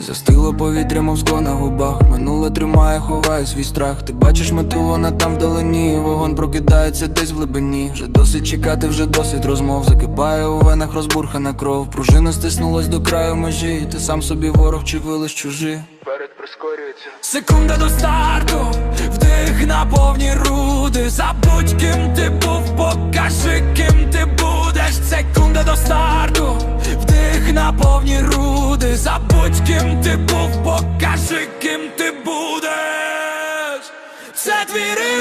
Застило повітря, мов скло на губах. Минуле тримає, ховає свій страх. Ти бачиш мету, вона там вдалині. Вогонь прокидається десь в глибині. Вже досить чекати, вже досить розмов. Закипає у венах розбурхана кров. Пружина стиснулась до краю межі. Ти сам собі ворог чи вилиш чужі. Перед прискорюється. Секунда до старту, вдих на повні руди. Забудь, ким ти був, покажи, ким ти будеш. Секунда до старту, вдих на повні руди. Забудь, ким ти був, покажи, ким ти будеш. Це твій ривок,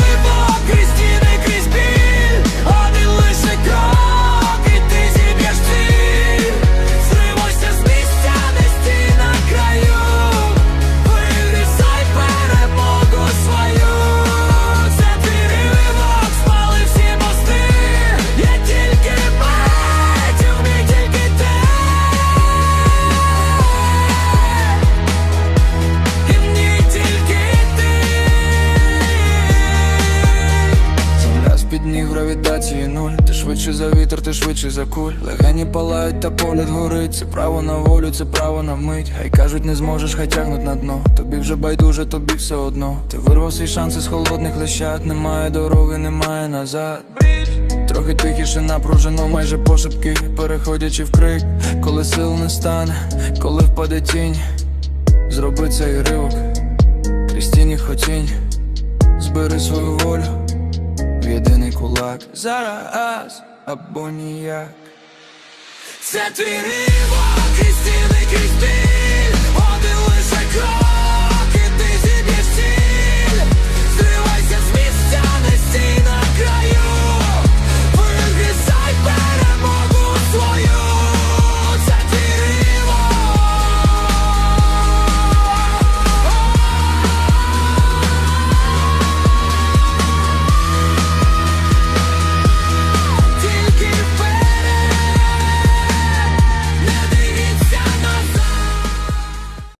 гравітації нуль. Ти швидше за вітер, ти швидше за куль. Легені палають та погляд горить. Це право на волю, це право на мить. Хай кажуть, не зможеш, хай тягнуть на дно. Тобі вже байдуже, тобі все одно. Ти вирвав свій шанс із холодних лещат. Немає дороги, немає назад. Трохи тихіше напружено, майже пошепки Переходячи в крик, коли сил не стане, коли впаде тінь. Зроби цей ривок, крізь тіні хотінь. Збери свою волю єдиний кулак. Зараз. Або ніяк. Це твій рівок, і стіни крізь